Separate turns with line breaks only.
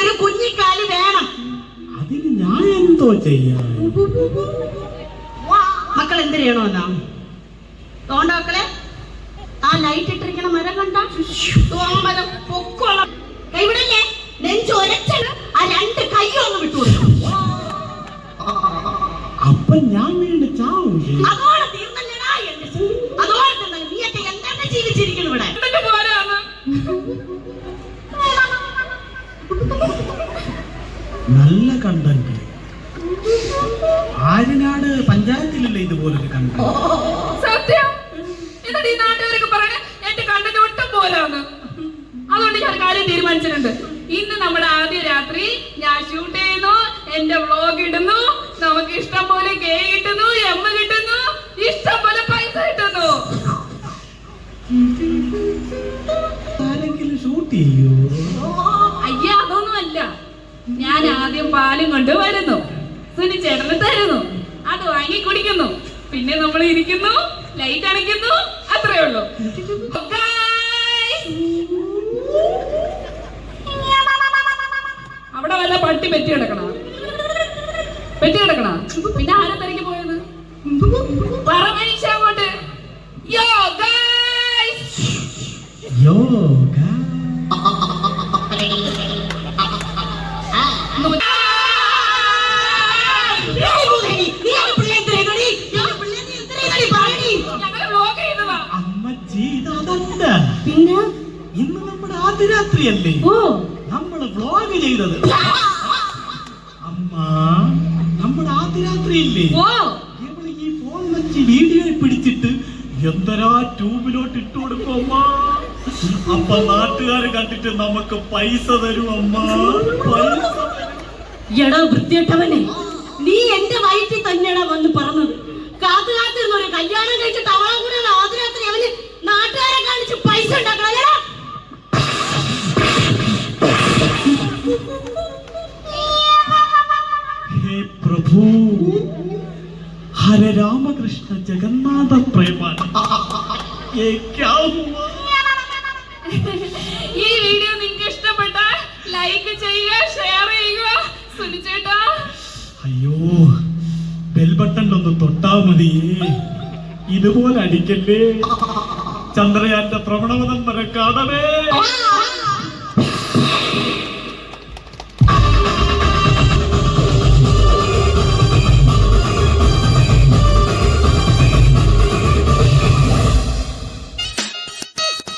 ഒരു കുഞ്ഞിക്കാലി വേണം.
അതിന് ഞാൻ എന്തോ ചെയ്യാം
മക്കൾ എന്ത് ചെയ്യണമെന്നാ തോണ്ട മക്കളെ? ആ ലൈറ്റ് ഇട്ടിരിക്കണ മരം കണ്ട? മരം പൊക്കോളം. കൈവിടല്ലേ നെഞ്ചൊരച്ചത് ആ രണ്ട് കൈയും അങ്ങ് വിട്ടു
അപ്പൊ ഞാൻ വീണ്ടും ചാവും
അതോടെ തീർന്നല്ലടാ എന്റെ. അതോടെ നീയൊക്കെ എന്താണ് ജീവിച്ചിരിക്കുന്നു ഇവിടെ?
പോരാന്ന്
നല്ല കണ്ടന്റ്. ആര്യനാട് പഞ്ചായത്തിലല്ലേ ഇതുപോലൊരു കണ്ടന്റ്?
സത്യം? എന്നിട്ട് ഈ നാട്ടുകാരൊക്കെ പറയണ എന്റെ കണ്ടന്റ് ഒട്ടും പോരാന്ന്. അതുകൊണ്ട് ഞാൻ കാര്യം തീരുമാനിച്ചിട്ടുണ്ട്. ഇന്ന് നമ്മുടെ ആദ്യ രാത്രി ഞാൻ ഷൂട്ട് ചെയ്യുന്നു എന്റെ വ്ളോഗ് ഇടുന്നു നമുക്ക് ഇഷ്ടം പോലെ കേ കിട്ടുന്നു എമ്മ കിട്ടുന്നു ഇഷ്ടം പോലെ പൈസ കിട്ടുന്നു.
ആരെങ്കിലും ഷൂട്ട് ചെയ്യൂ?
ആദ്യം പാലും കൊണ്ട് വരുന്നു. സുനി ചേട്ടന് തരുന്നു. അത് വാങ്ങി കുടിക്കുന്നു. പിന്നെ നമ്മൾ ഇരിക്കുന്നു. ലൈറ്റ് അണയ്ക്കുന്നു. അത്രേ ഉള്ളൂ! അവിടെ വല്ല പട്ടി പെറ്റി കിടക്കണ? പെറ്റി കിടക്കണ? പിന്നെ ആരെ തിരക്കി പോയത്? പറ മനുഷ്യ യോ ഗൈസ്
യോഗ
ഞങ്ങൾ
ആദ്യ രാത്രിയല്ലേ
ഓ.
നമ്മൾ വ്ലോഗ് ചെയ്തത്. അമ്മ നമ്മുടെ ആദ്യ രാത്രിയില്ലേ
ഓ.
ഇവൾ ഈ ഫോൺ വെച്ച് വീഡിയോ പിടിച്ചിട്ട് എന്തരാ ട്യൂബിലോട്ട് ഇട്ടു കൊടുക്കും അമ്മ? അപ്പൊ നാട്ടുകാർ കണ്ടിട്ട് നമുക്ക് പൈസ തരും അമ്മ. പൈസ തരും.
എടാ വൃത്തിയിട്ടവനെ നീ എന്റെ വയറ്റിൽ തന്നെയാണ് വന്ന് പറഞ്ഞത്
പ്രഭു. ഹര രാമകൃഷ്ണ ജഗന്നാഥ പ്രേമ
ഈ വീഡിയോ നിങ്ങൾക്ക് ഇഷ്ടപ്പെട്ടാൽ ലൈക്ക് ചെയ്യുക ഷെയർ ചെയ്യുക. സുനിച്ചേട്ടാ.
അയ്യോ ബെൽ ബട്ടണിലൊന്ന് തൊട്ടാ മതി. ഇതുപോലെ അടിക്കല്ലേ? ചന്ദ്രയാന്റെ പ്രവണവതം വരെ കാണണേ.